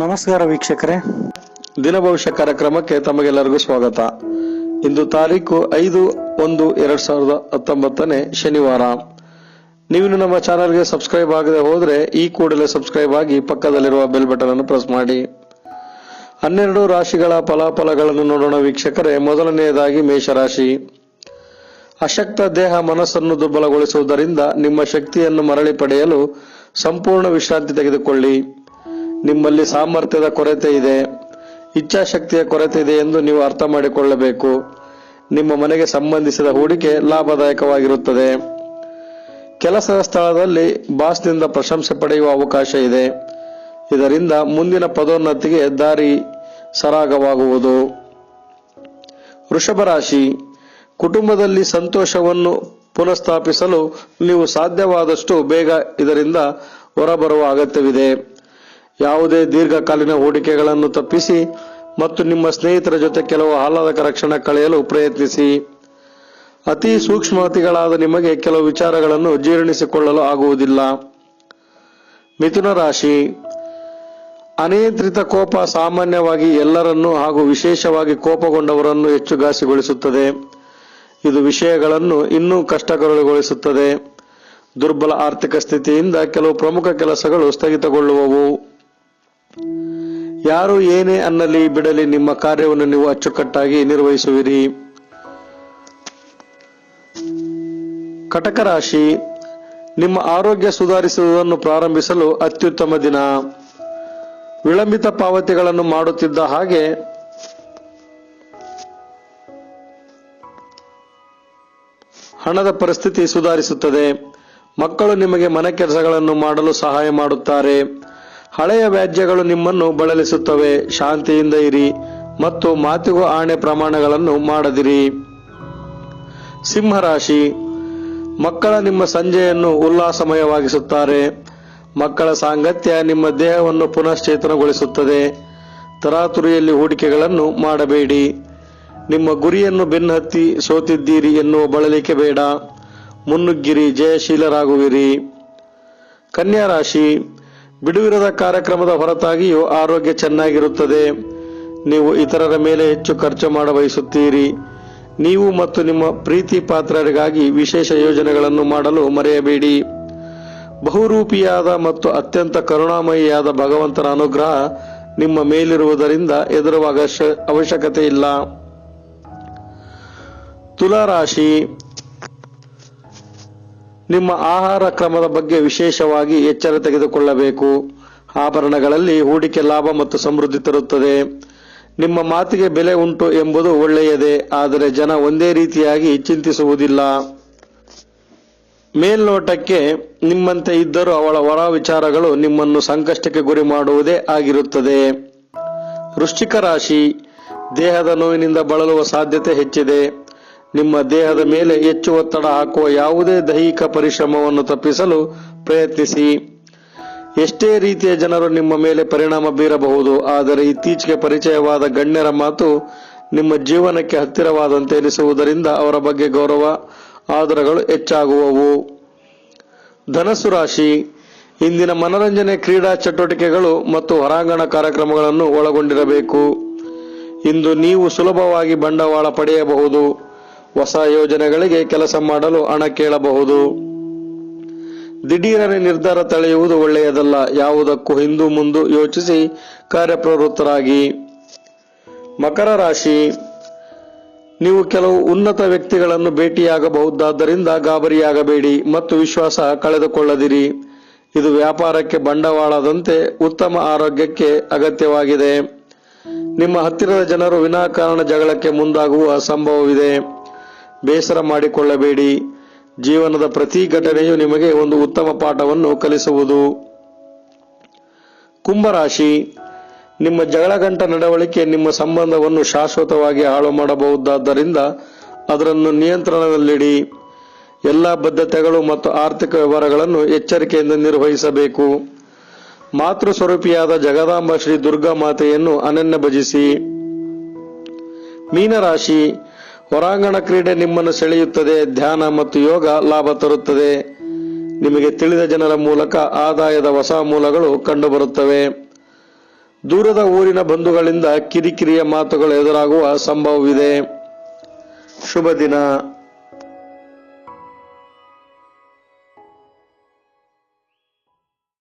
ನಮಸ್ಕಾರ ವೀಕ್ಷಕರೇ. ದಿನ ಭವಿಷ್ಯ ಕಾರ್ಯಕ್ರಮಕ್ಕೆ ತಮಗೆಲ್ಲರಿಗೂ ಸ್ವಾಗತ. ಇಂದು ತಾರೀಕು ಐದು ಒಂದು ಎರಡ್ ಸಾವಿರದ ಹತ್ತೊಂಬತ್ತನೇ ಶನಿವಾರ. ನೀವು ನಮ್ಮ ಚಾನೆಲ್ಗೆ ಸಬ್ಸ್ಕ್ರೈಬ್ ಆಗದೆ ಹೋದ್ರೆ ಈ ಕೂಡಲೇ ಸಬ್ಸ್ಕ್ರೈಬ್ ಆಗಿ ಪಕ್ಕದಲ್ಲಿರುವ ಬೆಲ್ ಬಟನ್ ಅನ್ನು ಪ್ರೆಸ್ ಮಾಡಿ. ಹನ್ನೆರಡು ರಾಶಿಗಳ ಫಲಾಫಲಗಳನ್ನು ನೋಡೋಣ ವೀಕ್ಷಕರೇ. ಮೊದಲನೆಯದಾಗಿ ಮೇಷರಾಶಿ. ಅಶಕ್ತ ದೇಹ ಮನಸ್ಸನ್ನು ದುರ್ಬಲಗೊಳಿಸುವುದರಿಂದ ನಿಮ್ಮ ಶಕ್ತಿಯನ್ನು ಮರಳಿ ಪಡೆಯಲು ಸಂಪೂರ್ಣ ವಿಶ್ರಾಂತಿ ತೆಗೆದುಕೊಳ್ಳಿ. ನಿಮ್ಮಲ್ಲಿ ಸಾಮರ್ಥ್ಯದ ಕೊರತೆ ಇದೆ, ಇಚ್ಛಾಶಕ್ತಿಯ ಕೊರತೆ ಇದೆ ಎಂದು ನೀವು ಅರ್ಥ ಮಾಡಿಕೊಳ್ಳಬೇಕು. ನಿಮ್ಮ ಮನೆಗೆ ಸಂಬಂಧಿಸಿದ ಹೂಡಿಕೆ ಲಾಭದಾಯಕವಾಗಿರುತ್ತದೆ. ಕೆಲಸದ ಸ್ಥಳದಲ್ಲಿ ಬಾಸ್ನಿಂದ ಪ್ರಶಂಸೆ ಪಡೆಯುವ ಅವಕಾಶ ಇದೆ. ಇದರಿಂದ ಮುಂದಿನ ಪದೋನ್ನತಿಗೆ ದಾರಿ ಸರಾಗವಾಗುವುದು. ವೃಷಭ ರಾಶಿ, ಕುಟುಂಬದಲ್ಲಿ ಸಂತೋಷವನ್ನು ಪುನಃಸ್ಥಾಪಿಸಲು ನೀವು ಸಾಧ್ಯವಾದಷ್ಟು ಬೇಗ ಇದರಿಂದ ಹೊರಬರುವ ಅಗತ್ಯವಿದೆ. ಯಾವುದೇ ದೀರ್ಘಕಾಲೀನ ಹೂಡಿಕೆಗಳನ್ನು ತಪ್ಪಿಸಿ ಮತ್ತು ನಿಮ್ಮ ಸ್ನೇಹಿತರ ಜೊತೆ ಕೆಲವು ಆಹ್ಲಾದಕರ ಕ್ಷಣ ಕಳೆಯಲು ಪ್ರಯತ್ನಿಸಿ. ಅತಿ ಸೂಕ್ಷ್ಮತಿಗಳಾದ ನಿಮಗೆ ಕೆಲವು ವಿಚಾರಗಳನ್ನು ಜೀರ್ಣಿಸಿಕೊಳ್ಳಲು ಆಗುವುದಿಲ್ಲ. ಮಿಥುನ ರಾಶಿ. ಅನಿಯಂತ್ರಿತ ಕೋಪ ಸಾಮಾನ್ಯವಾಗಿ ಎಲ್ಲರನ್ನೂ ಹಾಗೂ ವಿಶೇಷವಾಗಿ ಕೋಪಗೊಂಡವರನ್ನು ಹೆಚ್ಚು ಘಾಸಿಗೊಳಿಸುತ್ತದೆ ಇದು ವಿಷಯಗಳನ್ನು ಇನ್ನೂ ಕಷ್ಟಕರಗೊಳಿಸುತ್ತದೆ. ದುರ್ಬಲ ಆರ್ಥಿಕ ಸ್ಥಿತಿಯಿಂದ ಕೆಲವು ಪ್ರಮುಖ ಕೆಲಸಗಳು ಸ್ಥಗಿತಗೊಳ್ಳುವವು. ಯಾರು ಏನೇ ಅನ್ನಲಿ ಬಿಡಲಿ ನಿಮ್ಮ ಕಾರ್ಯವನ್ನು ನೀವು ಅಚ್ಚುಕಟ್ಟಾಗಿ ನಿರ್ವಹಿಸುವಿರಿ. ಕಟಕ ರಾಶಿ ನಿಮ್ಮ ಆರೋಗ್ಯ ಸುಧಾರಿಸುವುದನ್ನು ಪ್ರಾರಂಭಿಸಲು ಅತ್ಯುತ್ತಮ ದಿನ. ವಿಳಂಬಿತ ಪಾವತಿಗಳನ್ನು ಮಾಡುತ್ತಿದ್ದ ಹಾಗೆ ಹಣದ ಪರಿಸ್ಥಿತಿ ಸುಧಾರಿಸುತ್ತದೆ. ಮಕ್ಕಳು ನಿಮಗೆ ಮನೆ ಕೆಲಸಗಳನ್ನು ಮಾಡಲು ಸಹಾಯ ಮಾಡುತ್ತಾರೆ. ಹಳೆಯ ವ್ಯಾಜ್ಯಗಳು ನಿಮ್ಮನ್ನು ಬಳಲಿಸುತ್ತವೆ. ಶಾಂತಿಯಿಂದ ಇರಿ ಮತ್ತು ಮಾತಿಗೂ ಆಣೆ ಪ್ರಮಾಣಗಳನ್ನು ಮಾಡದಿರಿ. ಸಿಂಹರಾಶಿ, ಮಕ್ಕಳ ನಿಮ್ಮ ಸಂಜೆಯನ್ನು ಉಲ್ಲಾಸಮಯವಾಗಿಸುತ್ತಾರೆ. ಮಕ್ಕಳ ಸಾಂಗತ್ಯ ನಿಮ್ಮ ದೇಹವನ್ನು ಪುನಶ್ಚೇತನಗೊಳಿಸುತ್ತದೆ. ತರಾತುರಿಯಲ್ಲಿ ಹೂಡಿಕೆಗಳನ್ನು ಮಾಡಬೇಡಿ. ನಿಮ್ಮ ಗುರಿಯನ್ನು ಬೆನ್ನಹತ್ತಿ ಸೋತಿದ್ದೀರಿ ಎನ್ನುವ ಬಳಲಿಕೆ ಬೇಡ. ಮುನ್ನುಗ್ಗಿರಿ, ಜಯಶೀಲರಾಗುವಿರಿ. ಕನ್ಯಾ ರಾಶಿ ಬಿಡುವಿರದ ಕಾರ್ಯಕ್ರಮದ ಹೊರತಾಗಿಯೂ ಆರೋಗ್ಯ ಚೆನ್ನಾಗಿರುತ್ತದೆ. ನೀವು ಇತರರ ಮೇಲೆ ಹೆಚ್ಚು ಖರ್ಚು ಮಾಡ ಬಯಸುತ್ತೀರಿ ನೀವು ಮತ್ತು ನಿಮ್ಮ ಪ್ರೀತಿ ಪಾತ್ರರಿಗಾಗಿ ವಿಶೇಷ ಯೋಜನೆಗಳನ್ನು ಮಾಡಲು ಮರೆಯಬೇಡಿ. ಬಹುರೂಪಿಯಾದ ಮತ್ತು ಅತ್ಯಂತ ಕರುಣಾಮಯಿಯಾದ ಭಗವಂತನ ಅನುಗ್ರಹ ನಿಮ್ಮ ಮೇಲಿರುವುದರಿಂದ ಎದುರುವ ಅವಶ್ಯಕತೆ ಇಲ್ಲ ತುಲಾರಾಶಿ ನಿಮ್ಮ ಆಹಾರ ಕ್ರಮದ ಬಗ್ಗೆ ವಿಶೇಷವಾಗಿ ಎಚ್ಚರ ತೆಗೆದುಕೊಳ್ಳಬೇಕು. ಆಭರಣಗಳಲ್ಲಿ ಹೂಡಿಕೆ ಲಾಭ ಮತ್ತು ಸಮೃದ್ಧಿ ತರುತ್ತದೆ. ನಿಮ್ಮ ಮಾತಿಗೆ ಬೆಲೆ ಉಂಟು ಎಂಬುದು ಒಳ್ಳೆಯದೇ, ಆದರೆ ಜನ ಒಂದೇ ರೀತಿಯಾಗಿ ಚಿಂತಿಸುವುದಿಲ್ಲ. ಮೇಲ್ನೋಟಕ್ಕೆ ನಿಮ್ಮಂತೆ ಇದ್ದರೂ ಅವಳ ಹೊರ ವಿಚಾರಗಳು ನಿಮ್ಮನ್ನು ಸಂಕಷ್ಟಕ್ಕೆ ಗುರಿ ಮಾಡುವುದೇ ಆಗಿರುತ್ತದೆ. ವೃಶ್ಚಿಕ ರಾಶಿ, ದೇಹದ ನೋವಿನಿಂದ ಬಳಲುವ ಸಾಧ್ಯತೆ ಹೆಚ್ಚಿದೆ. ನಿಮ್ಮ ದೇಹದ ಮೇಲೆ ಹೆಚ್ಚು ಒತ್ತಡ ಹಾಕುವ ಯಾವುದೇ ದೈಹಿಕ ಪರಿಶ್ರಮವನ್ನು ತಪ್ಪಿಸಲು ಪ್ರಯತ್ನಿಸಿ. ಎಷ್ಟೇ ರೀತಿಯ ಜನರು ನಿಮ್ಮ ಮೇಲೆ ಪರಿಣಾಮ ಬೀರಬಹುದು, ಆದರೆ ಇತ್ತೀಚೆಗೆ ಪರಿಚಯವಾದ ಗಣ್ಯರ ಮಾತು ನಿಮ್ಮ ಜೀವನಕ್ಕೆ ಹತ್ತಿರವಾದಂತೆ ಎನಿಸುವುದರಿಂದ ಅವರ ಬಗ್ಗೆ ಗೌರವ, ಆದರಗಳು ಹೆಚ್ಚಾಗುವವು. ಧನಸ್ಸು ರಾಶಿ. ಇಂದಿನ ಮನರಂಜನೆ ಕ್ರೀಡಾ ಚಟುವಟಿಕೆಗಳು ಮತ್ತು ಹೊರಾಂಗಣ ಕಾರ್ಯಕ್ರಮಗಳನ್ನು ಒಳಗೊಂಡಿರಬೇಕು. ಇಂದು ನೀವು ಸುಲಭವಾಗಿ ಬಂಡವಾಳ ಪಡೆಯಬಹುದು. ಹೊಸ ಯೋಜನೆಗಳಿಗೆ ಕೆಲಸ ಮಾಡಲು ಹಣ ಕೇಳಬಹುದು. ದಿಢೀರನೆ ನಿರ್ಧಾರ ತಳೆಯುವುದು ಒಳ್ಳೆಯದಲ್ಲ, ಯಾವುದಕ್ಕೂ ಹಿಂದು ಮುಂದು ಯೋಚಿಸಿ ಕಾರ್ಯಪ್ರವೃತ್ತರಾಗಿ. ಮಕರ ರಾಶಿ, ನೀವು ಕೆಲವು ಉನ್ನತ ವ್ಯಕ್ತಿಗಳನ್ನು ಭೇಟಿಯಾಗಬಹುದಾದ್ದರಿಂದ ಗಾಬರಿಯಾಗಬೇಡಿ ಮತ್ತು ವಿಶ್ವಾಸ ಕಳೆದುಕೊಳ್ಳದಿರಿ. ಇದು ವ್ಯಾಪಾರಕ್ಕೆ ಬಂಡವಾಳದಂತೆ ಉತ್ತಮ ಆರೋಗ್ಯಕ್ಕೆ ಅಗತ್ಯವಾಗಿದೆ. ನಿಮ್ಮ ಹತ್ತಿರದ ಜನರು ವಿನಾಕಾರಣ ಜಗಳಕ್ಕೆ ಮುಂದಾಗುವ ಸಂಭವವಿದೆ. ಬೇಸರ ಮಾಡಿಕೊಳ್ಳಬೇಡಿ. ಜೀವನದ ಪ್ರತಿ ಘಟನೆಯು ನಿಮಗೆ ಒಂದು ಉತ್ತಮ ಪಾಠವನ್ನು ಕಲಿಸುವುದು. ಕುಂಭರಾಶಿ, ನಿಮ್ಮ ಜಗಳಗಂಟ ನಡವಳಿಕೆ ನಿಮ್ಮ ಸಂಬಂಧವನ್ನು ಶಾಶ್ವತವಾಗಿ ಹಾಳು ಮಾಡಬಹುದಾದ್ದರಿಂದ ಅದನ್ನು ನಿಯಂತ್ರಣದಲ್ಲಿಡಿ. ಎಲ್ಲ ಬದ್ಧತೆಗಳು ಮತ್ತು ಆರ್ಥಿಕ ವ್ಯವಹಾರಗಳನ್ನು ಎಚ್ಚರಿಕೆಯಿಂದ ನಿರ್ವಹಿಸಬೇಕು. ಮಾತೃ ಸ್ವರೂಪಿಯಾದ ಜಗದಾಂಬ ಶ್ರೀ ದುರ್ಗಾ ಮಾತೆಯನ್ನು ಅನನ್ಯ ಭಜಿಸಿ. ಮೀನರಾಶಿ ಹೊರಾಂಗಣ ಕ್ರೀಡೆ ನಿಮ್ಮನ್ನು ಸೆಳೆಯುತ್ತದೆ, ಧ್ಯಾನ ಮತ್ತು ಯೋಗ ಲಾಭ ತರುತ್ತದೆ. ನಿಮಗೆ ತಿಳಿದ ಜನರ ಮೂಲಕ ಆದಾಯದ ಹೊಸ ಮೂಲಗಳು ಕಂಡುಬರುತ್ತವೆ. ದೂರದ ಊರಿನ ಬಂಧುಗಳಿಂದ ಕಿರಿಕಿರಿಯ ಮಾತುಗಳು ಎದುರಾಗುವ ಸಂಭವವಿದೆ. ಶುಭ ದಿನ